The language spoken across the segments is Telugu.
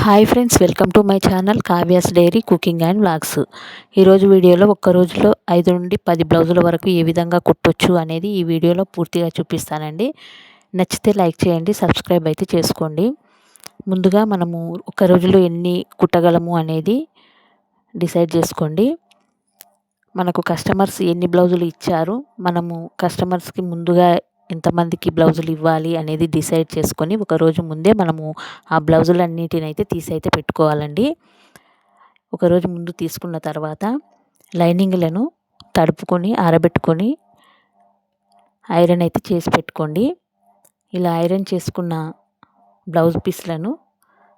Hi friends welcome to my channel Kavya's diary cooking and vlogs. ఈరోజు వీడియోలో ఒక్క రోజులో ఐదు నుండి పది బ్లౌజుల వరకు ఏ విధంగా కుట్టొచ్చు అనేది ఈ వీడియోలో పూర్తిగా చూపిస్తానండి. నచ్చితే లైక్ చేయండి సబ్స్క్రైబ్ అయితే చేసుకోండి. ముందుగా మనము ఒక రోజులో ఎన్ని కుట్టగలము అనేది డిసైడ్ చేసుకోండి. మనకు కస్టమర్స్ ఎన్ని బ్లౌజులు ఇచ్చారు మనము కస్టమర్స్కి ముందుగా ఎంతమందికి బ్లౌజులు ఇవ్వాలి అనేది డిసైడ్ చేసుకొని ఒకరోజు ముందే మనము ఆ బ్లౌజులన్నిటినైతే అయితే తీసి అయితే పెట్టుకోవాలండి. ఒకరోజు ముందు తీసుకున్న తర్వాత లైనింగ్లను తడుపుకొని ఆరబెట్టుకొని ఐరన్ అయితే చేసి పెట్టుకోండి. ఇలా ఐరన్ చేసుకున్న బ్లౌజ్ పీస్లను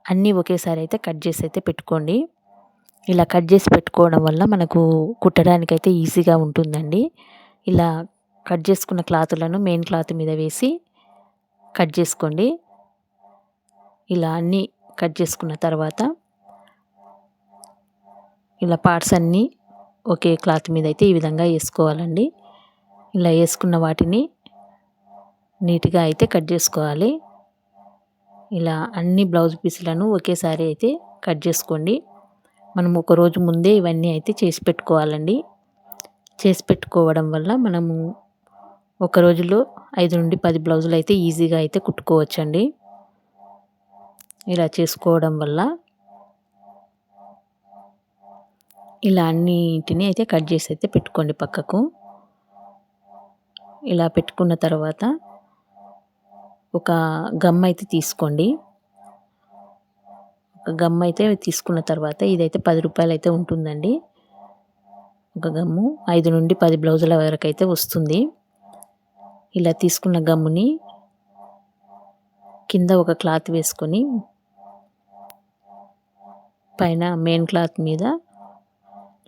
అన్నీ ఒకేసారి అయితే కట్ చేసి అయితే పెట్టుకోండి. ఇలా కట్ చేసి పెట్టుకోవడం వల్ల మనకు కుట్టడానికైతే ఈజీగా ఉంటుందండి. ఇలా కట్ చేసుకున్న క్లాతులను మెయిన్ క్లాత్ మీద వేసి కట్ చేసుకోండి. ఇలా అన్నీ కట్ చేసుకున్న తర్వాత ఇలా పార్ట్స్ అన్నీ ఒకే క్లాత్ మీద అయితే ఈ విధంగా వేసుకోవాలండి. ఇలా వేసుకున్న వాటిని నీట్గా అయితే కట్ చేసుకోవాలి. ఇలా అన్ని బ్లౌజ్ పీసులను ఒకేసారి అయితే కట్ చేసుకోండి. మనం ఒక రోజు ముందే ఇవన్నీ అయితే చేసి పెట్టుకోవాలండి. చేసి పెట్టుకోవడం వల్ల మనము ఒక రోజులో ఐదు నుండి పది బ్లౌజులు అయితే ఈజీగా అయితే కుట్టుకోవచ్చండి. ఇలా చేసుకోవడం వల్ల ఇలా అన్నిటిని అయితే కట్ చేసి అయితే పెట్టుకోండి పక్కకు. ఇలా పెట్టుకున్న తర్వాత ఒక గమ్ అయితే తీసుకోండి. ఒక గమ్ అయితే తీసుకున్న తర్వాత ఇదైతే పది రూపాయలు అయితే ఉంటుందండి. ఒక గమ్ము ఐదు నుండి పది బ్లౌజుల వరకు అయితే వస్తుంది. ఇలా తీసుకున్న గమ్ముని కింద ఒక క్లాత్ వేసుకొని పైన మెయిన్ క్లాత్ మీద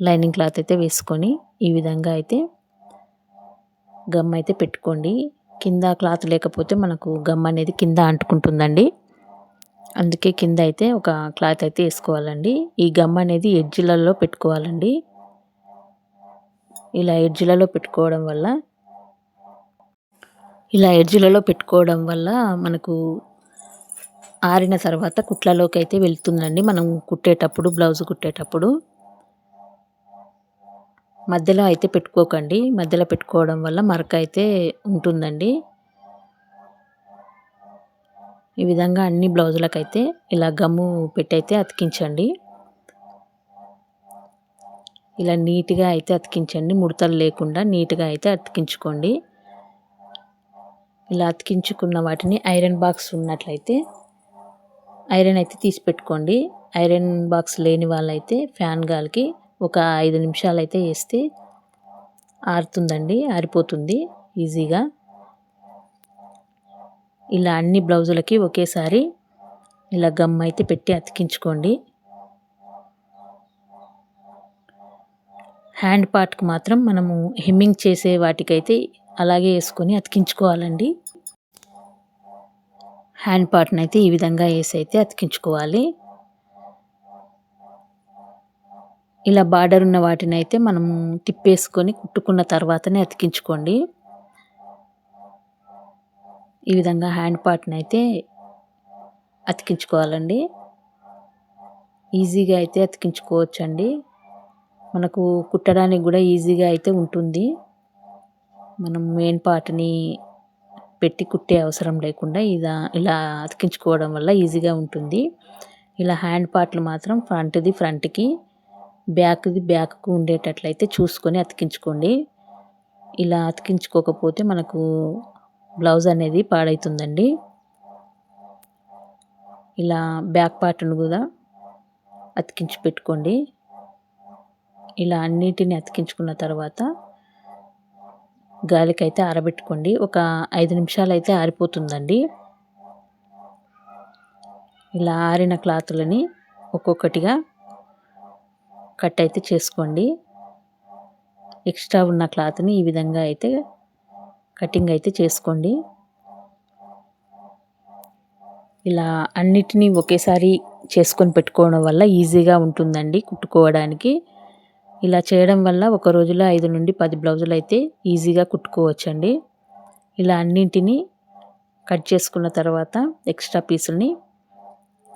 లైనింగ్ క్లాత్ అయితే వేసుకొని ఈ విధంగా అయితే గమ్ అయితే పెట్టుకోండి. కింద క్లాత్ లేకపోతే మనకు గమ్ అనేది కింద అంటుకుంటుందండి. అందుకే కింద అయితే ఒక క్లాత్ అయితే వేసుకోవాలండి. ఈ గమ్ అనేది ఎడ్జ్లలో పెట్టుకోవాలండి. ఇలా ఎడ్జ్లలో పెట్టుకోవడం వల్ల ఇలా ఎడ్జ్లలో పెట్టుకోవడం వల్ల మనకు ఆరిన తర్వాత కుట్లలోకి అయితే వెళ్తుందండి. మనం కుట్టేటప్పుడు బ్లౌజ్ కుట్టేటప్పుడు. మధ్యలో అయితే పెట్టుకోకండి. మధ్యలో పెట్టుకోవడం వల్ల మరక అయితే ఉంటుందండి. ఈ విధంగా అన్ని బ్లౌజులకైతే ఇలా గమ్ము పెట్టి అయితే అతికించండి. ఇలా నీట్గా అయితే అతికించండి. ముడతలు లేకుండా నీట్గా అయితే అతికించుకోండి. ఇలా అతికించుకున్న వాటిని ఐరన్ బాక్స్ ఉన్నట్లయితే ఐరన్ అయితే తీసి పెట్టుకోండి. ఐరన్ బాక్స్ లేని వాళ్ళైతే ఫ్యాన్ గాలికి ఒక ఐదు నిమిషాలు అయితే వేస్తే ఆరుతుందండి ఆరిపోతుంది ఈజీగా. ఇలా అన్ని బ్లౌజులకి ఒకేసారి ఇలా గమ్ అయితే పెట్టి అతికించుకోండి. హ్యాండ్ పార్ట్కి మాత్రం మనము హెమ్మింగ్ చేసే వాటికైతే అలాగే వేసుకొని అతికించుకోవాలండి. హ్యాండ్ పార్ట్ని అయితే ఈ విధంగా వేసి అయితే అతికించుకోవాలి. ఇలా బార్డర్ ఉన్న వాటిని అయితే మనము తిప్పేసుకొని కుట్టుకున్న తర్వాతనే అతికించుకోండి. ఈ విధంగా హ్యాండ్ పార్ట్ని అయితే అతికించుకోవాలండి. ఈజీగా అయితే అతికించుకోవచ్చండి. మనకు కుట్టడానికి కూడా ఈజీగా అయితే ఉంటుంది. మనం మెయిన్ పార్ట్ని పెట్టి కుట్టే అవసరం లేకుండా ఇలా ఇలా అతికించుకోవడం వల్ల ఈజీగా ఉంటుంది. ఇలా హ్యాండ్ పార్ట్లు మాత్రం ఫ్రంట్ది ఫ్రంట్కి బ్యాక్ది బ్యాక్కు ఉండేటట్లయితే చూసుకొని అతికించుకోండి. ఇలా అతికించుకోకపోతే మనకు బ్లౌజ్ అనేది పాడవుతుందండి ఇలా బ్యాక్ పార్ట్ను కూడా అతికించి పెట్టుకోండి. ఇలా అన్నిటిని అతికించుకున్న తర్వాత గాలికైతే ఆరబెట్టుకోండి. ఒక ఐదు నిమిషాలు అయితే ఆరిపోతుందండి. ఇలా ఆరిన క్లాతులని ఒక్కొక్కటిగా కట్ అయితే చేసుకోండి. ఎక్స్ట్రా ఉన్న క్లాత్ని ఈ విధంగా అయితే కటింగ్ అయితే చేసుకోండి. ఇలా అన్నిటినీ ఒకేసారి చేసుకొని పెట్టుకోవడం వల్ల ఈజీగా ఉంటుందండి కుట్టుకోవడానికి. ఇలా చేయడం వల్ల ఒక రోజులో ఐదు నుండి పది బ్లౌజులు అయితే ఈజీగా కుట్టుకోవచ్చండి. ఇలా అన్నింటినీ కట్ చేసుకున్న తర్వాత ఎక్స్ట్రా పీసుల్ని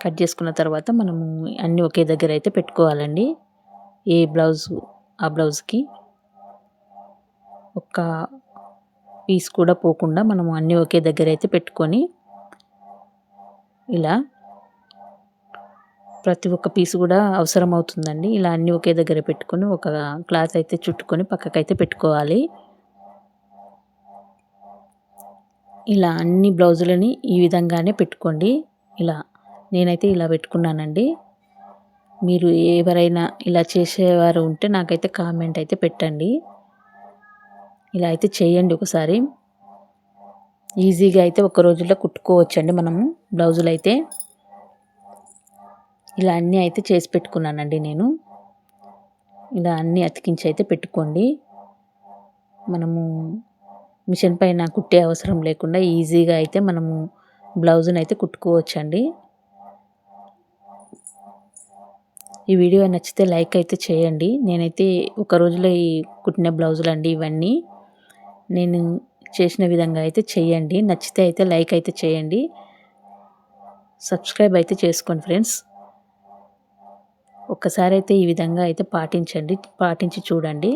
కట్ చేసుకున్న తర్వాత మనము అన్నీ ఒకే దగ్గర అయితే పెట్టుకోవాలండి. ఏ బ్లౌజ్ ఆ బ్లౌజ్కి ఒక్క పీస్ కూడా పోకుండా మనము అన్నీ ఒకే దగ్గర అయితే పెట్టుకొని ఇలా ప్రతి ఒక్క పీస్ కూడా అవసరం అవుతుందండి ఇలా అన్నీ ఒకే దగ్గర పెట్టుకొని ఒక క్లాత్ అయితే చుట్టుకొని పక్కకైతే పెట్టుకోవాలి. ఇలా అన్ని బ్లౌజులని ఈ విధంగానే పెట్టుకోండి. ఇలా నేనైతే ఇలా పెట్టుకున్నానండి. మీరు ఎవరైనా ఇలా చేసేవారు ఉంటే నాకైతే కామెంట్ అయితే పెట్టండి. ఇలా అయితే చేయండి ఒకసారి. ఈజీగా అయితే ఒక రోజుల్లో కుట్టుకోవచ్చండి మనము బ్లౌజులు అయితే ఇలా అన్నీ అయితే చేసి పెట్టుకున్నానండి నేను. ఇలా అన్నీ అతికించి అయితే పెట్టుకోండి. మనము మిషన్ పైన కుట్టే అవసరం లేకుండా ఈజీగా అయితే మనము బ్లౌజ్ని అయితే కుట్టుకోవచ్చండి. ఈ వీడియో నచ్చితే లైక్ అయితే చేయండి. నేనైతే ఒక రోజులో ఈ కుట్టిన బ్లౌజులు అండి ఇవన్నీ. నేను చేసిన విధంగా అయితే చేయండి. నచ్చితే అయితే లైక్ అయితే చేయండి. సబ్స్క్రైబ్ అయితే చేసుకోండి ఫ్రెండ్స్. ఒక్కసారి అయితే ఈ విధంగా అయితే పాటించండి పాటించి చూడండి.